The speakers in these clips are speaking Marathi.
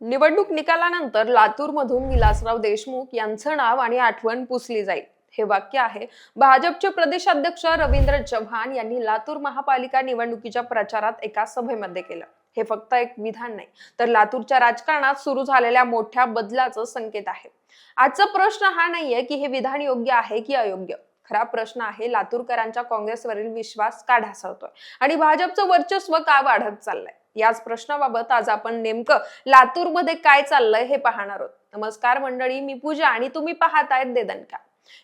निवडणूक निकालानंतर लातूरमधून विलासराव देशमुख यांचं नाव आणि आठवण पुसली जाईल. हे वाक्य आहे. भाजपचे प्रदेशाध्यक्ष रवींद्र चव्हाण यांनी लातूर महापालिका निवडणुकीच्या प्रचारात एका सभेमध्ये केलं. हे फक्त एक विधान नाही तर लातूरच्या राजकारणात सुरू झालेल्या मोठ्या बदलाचं संकेत आहे. आजचा प्रश्न हा नाहीये की हे विधान योग्य आहे की अयोग्य. खरा प्रश्न आहे लातूरकरांच्या काँग्रेसवरील विश्वास का ढासळतोय आणि भाजपचं वर्चस्व का वाढत चाललंय? याच प्रश्नाबाबत आज आपण नेमकं लातूरमध्ये काय चाललंय हे पाहणार आहोत. नमस्कार मंडळी मी पूजा आणि तुम्ही पाहत आहेत देदनका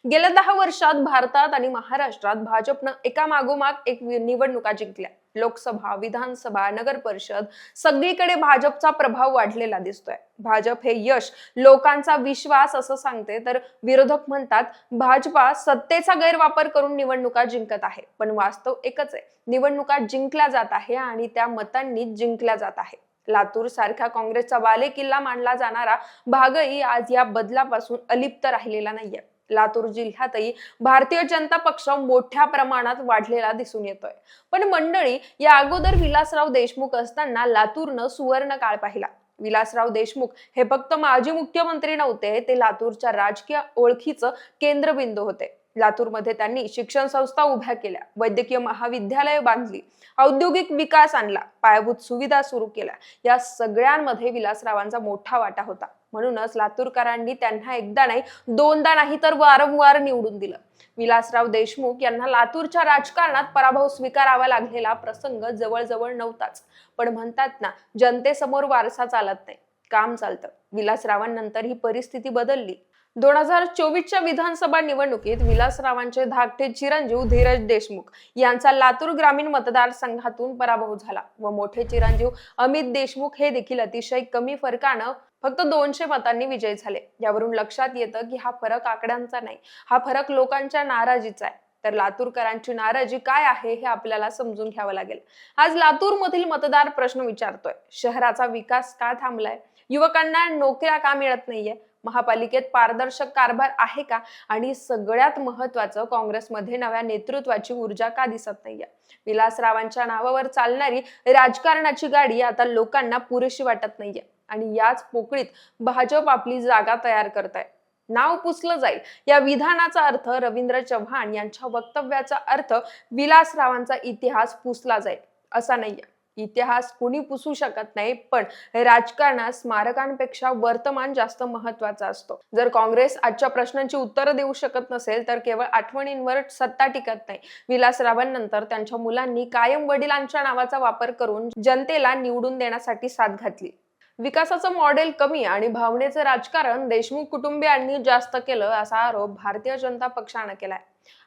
गेल्या दहा वर्षात भारतात आणि महाराष्ट्रात भाजपनं एका मागोमाग एक निवडणुका जिंकल्या. लोकसभा विधानसभा नगर परिषद सगळीकडे भाजपचा प्रभाव वाढलेला दिसतोय. भाजप हे यश लोकांचा विश्वास असं सांगते तर विरोधक म्हणतात भाजपा सत्तेचा गैरवापर करून निवडणुका जिंकत आहे. पण वास्तव एकच आहे निवडणुका जिंकल्या जात आहे आणि त्या मतांनी जिंकल्या जात आहे. लातूर सारखा काँग्रेसचा बालेकिल्ला मानला जाणारा भागही आज या बदलापासून अलिप्त राहिलेला नाहीये. लातूर जिल्ह्यातही भारतीय जनता पक्ष मोठ्या प्रमाणात वाढलेला दिसून येतोय. पण मंडळी या अगोदर विलासराव देशमुख असताना लातूरनं सुवर्ण काळ पाहिला. विलासराव देशमुख हे फक्त माजी मुख्यमंत्री नव्हते ते लातूरच्या राजकीय ओळखीचं केंद्रबिंदू होते. लातूरमध्ये त्यांनी शिक्षण संस्था उभ्या केल्या. वैद्यकीय महाविद्यालय बांधली. औद्योगिक विकास आणला. पायाभूत सुविधा सुरू केल्या. या सगळ्यांमध्ये विलासरावांचा मोठा वाटा होता. म्हणूनच लातूरकरांनी त्यांना एकदा नाही दोनदा नाही तर वारंवार निवडून दिलं. विलासराव देशमुख यांना लातूरच्या राजकारणात पराभव स्वीकारावा लागलेला प्रसंग जवळजवळ नव्हताच. पण म्हणतात ना जनतेसमोर वारसा चालत नाही. काम चालतं. विलासरावांनंतर ही परिस्थिती बदलली. दोन हजार चोवीसच्या विधानसभा निवडणुकीत विलासरावांचे धाकटे चिरंजीव धीरज देशमुख यांचा लातूर ग्रामीण मतदारसंघातून पराभव झाला व मोठे चिरंजीव अमित देशमुख हे देखील अतिशय कमी फरकानं फक्त दोनशे मतांनी विजयी झाले. यावरून लक्षात येतं की हा फरक आकड्यांचा नाही हा फरक लोकांच्या नाराजीचा आहे. तर लातूरकरांची नाराजी काय आहे हे आपल्याला समजून घ्यावं लागेल. आज लातूर मधील मतदार प्रश्न विचारतोय. शहराचा विकास का थांबलाय? युवकांना नोकऱ्या का मिळत नाहीये? महापालिकेत पारदर्शक कारभार आहे का? आणि सगळ्यात महत्वाचं काँग्रेसमध्ये नव्या नेतृत्वाची ऊर्जा का दिसत नाहीये? विलासरावांच्या नावावर चालणारी राजकारणाची गाडी आता लोकांना पुरेशी वाटत नाहीये. आणि याच पोकळीत भाजप आपली जागा तयार करत आहे नाव पुसलं जाईल. या विधानाचा अर्थ रवींद्र चव्हाण यांच्या वक्तव्याचा अर्थ विलासरावांचा इतिहास पुसला जाईल. असा नाहीये. इतिहास कुणी पुसू शकत नाही पण राजकारणात स्मारकांपेक्षा वर्तमान जास्त महत्त्वाचा असतो. जर काँग्रेस आजच्या प्रश्नांची उत्तरं देऊ शकत नसेल तर केवळ आठवणींवर सत्ता टिकत नाही. विलासरावांनंतर त्यांच्या मुलांनी कायम वडिलांच्या नावाचा वापर करून जनतेला निवडून देण्यासाठी साथ घातली. विकासाचं मॉडेल कमी आणि भावनेचं राजकारण देशमुख कुटुंबियांनी जास्त केलं असा आरोप भारतीय जनता पक्षानं केलाय.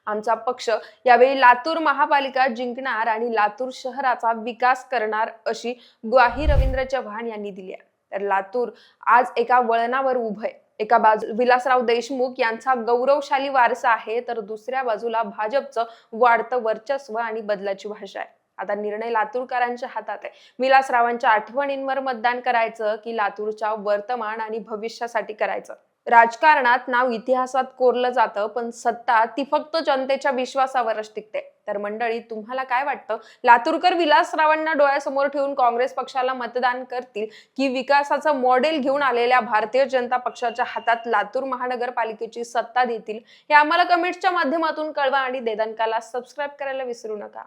आमचा पक्ष यावेळी लातूर महापालिका जिंकणार आणि लातूर शहराचा विकास करणार अशी ग्वाही रवींद्र चव्हाण यांनी दिली आहे. तर लातूर आज एका वळणावर उभय एका बाजू विलासराव देशमुख यांचा गौरवशाली वारसा आहे तर दुसऱ्या बाजूला भाजपचं वाढतं वर्चस्व आणि बदलाची भाषा आहे. आता निर्णय लातूरकरांच्या हातात आहे. विलासरावांच्या आठवणींवर मतदान करायचं की लातूरच्या वर्तमान आणि भविष्यासाठी करायचं? राजकारणात नाव इतिहासात कोरलं जातं पण सत्ता ती फक्त जनतेच्या विश्वासावरच टिकते. तर मंडळी तुम्हाला काय वाटतं? लातूरकर विलासरावांना डोळ्यासमोर ठेवून काँग्रेस पक्षाला मतदान करतील की विकासाचं मॉडेल घेऊन आलेल्या भारतीय जनता पक्षाच्या हातात लातूर महानगरपालिकेची सत्ता देतील? हे आम्हाला कमेंट्सच्या माध्यमातून कळवा आणि देदानकाला सबस्क्राईब करायला विसरू नका.